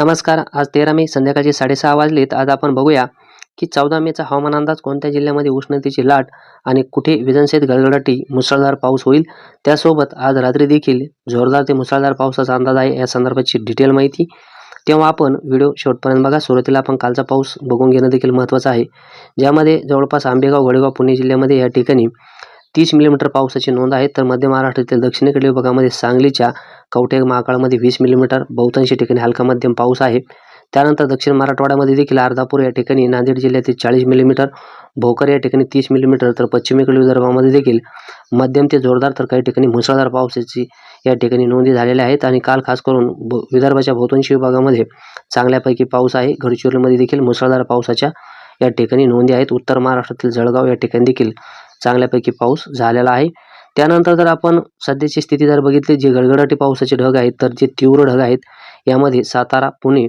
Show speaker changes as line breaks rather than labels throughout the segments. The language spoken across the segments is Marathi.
नमस्कार आज तेरा मे संध्याकाळचे साडेसहा वाजलेत. आज आपण बघूया की चौदा मेचा हवामान अंदाज कोणत्या जिल्ह्यामध्ये उष्णतेची लाट आणि कुठे विजनशेत गडगडाटी मुसळधार पाऊस होईल? त्यासोबत आज रात्री देखील जोरदार ते मुसळधार पावसाचा अंदाज आहे. या संदर्भाची डिटेल माहिती तेव्हा आपण व्हिडिओ शेवटपर्यंत बघा. सुरुवातीला आपण कालचा पाऊस बघून घेणं देखील महत्त्वाचं आहे. ज्यामध्ये जवळपास आंबेगाव वडेगाव पुणे जिल्ह्यामध्ये या ठिकाणी तीस मिलीमीटर पावसाची नोंद आहे. तर मध्य महाराष्ट्रातील दक्षिणेकडील विभागामध्ये सांगलीच्या कवठे महाकाळमध्ये वीस मिलीमीटर बहुतांशी ठिकाणी हलका मध्यम पाऊस आहे. त्यानंतर दक्षिण मराठवाड्यामध्ये देखील अर्धापूर या ठिकाणी नांदेड जिल्ह्यातील चाळीस मिलीमीटर भोकर या ठिकाणी तीस मिलीमीटर तर पश्चिमेकडील विदर्भामध्ये देखील मध्यम ते जोरदार तर काही ठिकाणी मुसळधार पावसाची या ठिकाणी नोंदी झालेल्या आहेत. आणि काल खास करून विदर्भाच्या बहुतांशी विभागामध्ये चांगल्यापैकी पाऊस आहे. गडचिरोलीमध्ये देखील मुसळधार पावसाच्या या ठिकाणी नोंदी आहेत. उत्तर महाराष्ट्रातील जळगाव या ठिकाणी देखील चांगल्यापैकी पाऊस झालेला आहे. त्यानंतर जर आपण सध्याची स्थिती जर बघितली जे गडगडाटी पावसाचे ढग आहेत तर जे तीव्र ढग आहेत यामध्ये सातारा पुणे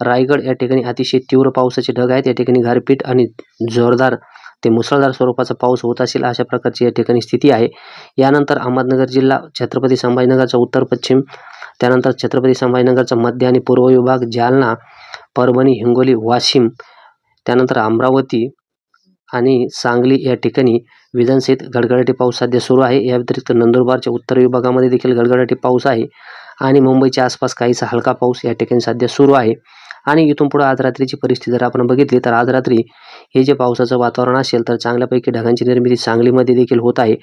रायगड या ठिकाणी अतिशय तीव्र पावसाचे ढग आहेत. या ठिकाणी गारपीट आणि जोरदार ते मुसळधार स्वरूपाचा पाऊस होत असेल अशा प्रकारची या ठिकाणी स्थिती आहे. यानंतर अहमदनगर जिल्हा छत्रपती संभाजीनगरचा उत्तर पश्चिम त्यानंतर छत्रपती संभाजीनगरचा मध्य आणि पूर्व विभाग जालना परभणी हिंगोली वाशिम त्यानंतर अमरावती आणि सांगली या ठिकाणी विधानसहित गडगडाटी पाऊस सध्या सुरू आहे. या व्यतिरिक्त नंदुरबारच्या उत्तर विभागामध्ये देखील गडगडाटी पाऊस आहे आणि मुंबईच्या आसपास काहीसा हलका पाऊस या ठिकाणी सध्या सुरू आहे. आणि इथून पुढे आज रात्रीची परिस्थिती जर आपण बघितली तर आज रात्री हे जे पावसाचं वातावरण असेल तर चांगल्यापैकी ढगांची निर्मिती सांगलीमध्ये देखील होत आहे.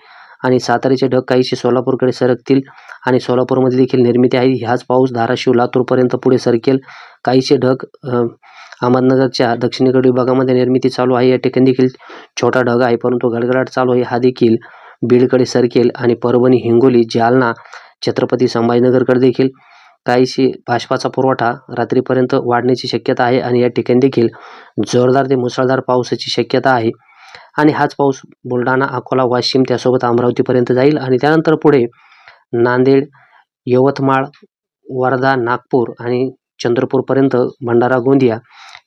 आणि सातारीचे ढग काहीसे सोलापूरकडे सरकतील आणि सोलापूरमध्ये देखील निर्मिती आहे. ह्याच पाऊस धाराशिव लातूरपर्यंत पुढे सरकेल. काहीसे ढग अहमदनगरच्या दक्षिणेकडील विभागामध्ये निर्मिती चालू आहे. या ठिकाणी देखील छोटा ढग आहे परंतु गडगडाट चालू आहे. हा देखील बीडकडे सरकेल आणि परभणी हिंगोली जालना छत्रपती संभाजीनगरकडे देखील काहीशी बाष्पाचा पुरवठा रात्रीपर्यंत वाढण्याची शक्यता आहे आणि या ठिकाणी देखील जोरदार ते मुसळधार पावसाची शक्यता आहे. आणि हाच पाऊस बुलढाणा अकोला वाशिम त्यासोबत अमरावतीपर्यंत जाईल. आणि त्यानंतर पुढे नांदेड यवतमाळ वर्धा नागपूर आणि चंद्रपूरपर्यंत भंडारा गोंदिया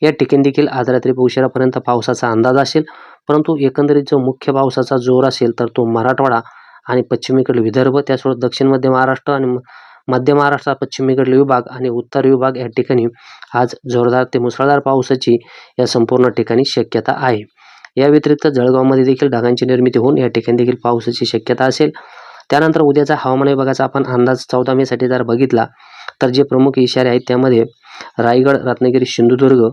या ठिकाणी देखील आज रात्री उशिरापर्यंत पावसाचा अंदाज असेल. परंतु एकंदरीत जो मुख्य पावसाचा जोर असेल तर तो मराठवाडा आणि पश्चिमेकडील विदर्भ त्यासोबत दक्षिण मध्य महाराष्ट्र आणि म- मध्य महाराष्ट्र पश्चिमेकडील विभाग आणि उत्तर विभाग या ठिकाणी आज जोरदार ते मुसळधार पावसाची या संपूर्ण ठिकाणी शक्यता आहे. या व्यतिरिक्त जळगावमध्ये देखील ढगांची निर्मिती होऊन या ठिकाणी देखील पावसाची शक्यता असेल. त्यानंतर उद्याचा हवामान विभागाचा आपण अंदाज चौदा मेसाठी जर बघितला तर जे प्रमुख इशारे आहेत त्यामध्ये रायगड रत्नागिरी सिंधुदुर्ग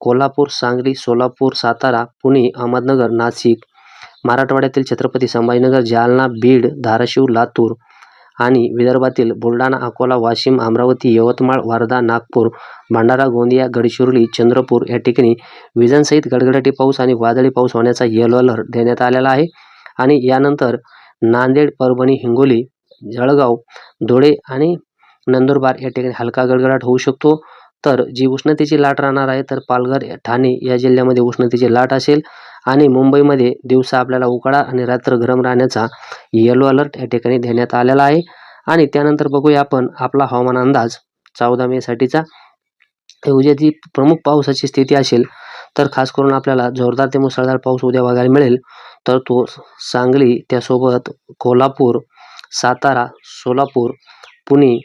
कोल्हापूर सांगली सोलापूर सातारा पुणे अहमदनगर नाशिक मराठवाड्यातील छत्रपती संभाजीनगर जालना बीड धाराशिव लातूर आणि विदर्भातील बुलढाणा अकोला वाशिम अमरावती यवतमाळ वर्धा नागपूर भंडारा गोंदिया गडचिरोली चंद्रपूर या ठिकाणी विजांसहित गडगडाटी पाऊस आणि वादळी पाऊस होण्याचा येलो अलर्ट देण्यात आलेला आहे. आणि यानंतर नांदेड परभणी हिंगोली जळगाव धुळे आणि नंदुरबार या ठिकाणी हलका गडगडाट होऊ शकतो. तर जी उष्णतेची लाट राहणार आहे तर पालघर ठाणे या जिल्ह्यामध्ये उष्णतेची लाट असेल. आणि मुंबईमध्ये दिवसा आपल्याला उकाळा आणि रात्र गरम राहण्याचा येलो अलर्ट या ठिकाणी देण्यात आलेला आहे. आणि त्यानंतर बघूया आपण आपला हवामान अंदाज. चौदा मेसाठीचा उद्या जी प्रमुख पावसाची स्थिती असेल तर खास करून आपल्याला जोरदार ते मुसळधार पाऊस उद्या बघायला मिळेल. तर तो सांगली त्यासोबत कोल्हापूर सातारा सोलापूर पुणे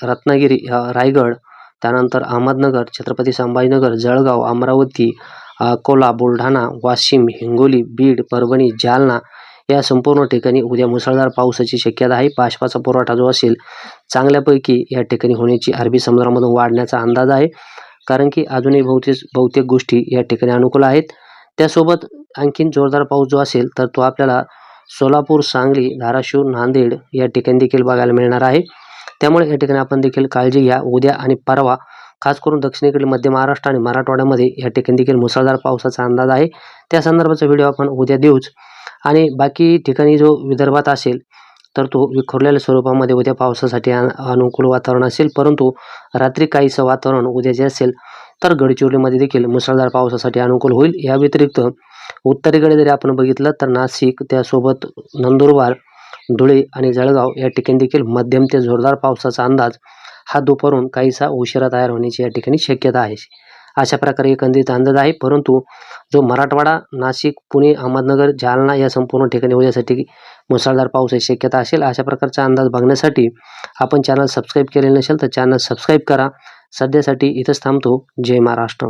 रत्नागिरी रायगड त्यानंतर अहमदनगर छत्रपती संभाजीनगर जळगाव अमरावती अकोला बुलढाणा वाशिम हिंगोली बीड परभणी जालना या संपूर्ण ठिकाणी उद्या मुसळधार पावसाची शक्यता आहे. बाष्पाचा पुरवठा जो असेल चांगल्यापैकी या ठिकाणी होण्याची अरबी समुद्रामधून वाढण्याचा अंदाज आहे. कारण की अजूनही बहुतेक बहुतेक गोष्टी या ठिकाणी अनुकूल आहेत. त्यासोबत आणखीन जोरदार पाऊस जो असेल तर तो आपल्याला सोलापूर सांगली धाराशिव नांदेड या ठिकाणी देखील बघायला मिळणार आहे. त्यामुळे या ठिकाणी आपण देखील काळजी घ्या उद्या आणि परवा. खास करून दक्षिणेकडील मध्य महाराष्ट्र आणि मराठवाड्यामध्ये या ठिकाणी देखील मुसळधार पावसाचा अंदाज आहे. त्या संदर्भाचा व्हिडिओ आपण उद्या देऊच. आणि बाकी ठिकाणी जो विदर्भात असेल तर तो विखुरलेल्या स्वरूपामध्ये उद्या पावसासाठी अनुकूल वातावरण असेल. परंतु रात्री काहीसं वातावरण उद्या जे असेल तर गडचिरोलीमध्ये देखील मुसळधार पावसासाठी अनुकूल होईल. या व्यतिरिक्त उत्तरेकडे जरी आपण बघितलं तर नाशिक त्यासोबत नंदुरबार धुळे आणि जळगाव या ठिकाणी देखील मध्यम ते जोरदार पावसाचा अंदाज हा दुपारून काहीसा उशिरा तयार होण्याची या ठिकाणी शक्यता आहे. अशा प्रकारे एकंदरीत अंदाज आहे परंतु जो मराठवाडा नाशिक पुणे अहमदनगर जालना या संपूर्ण ठिकाणी उद्यासाठी मुसळधार पावसाची शक्यता असेल अशा प्रकारचा अंदाज बघण्यासाठी आपण चॅनल सबस्क्राईब केलेलं नसेल तर चॅनल सबस्क्राईब करा. सध्यासाठी इथंच थांबतो. जय महाराष्ट्र.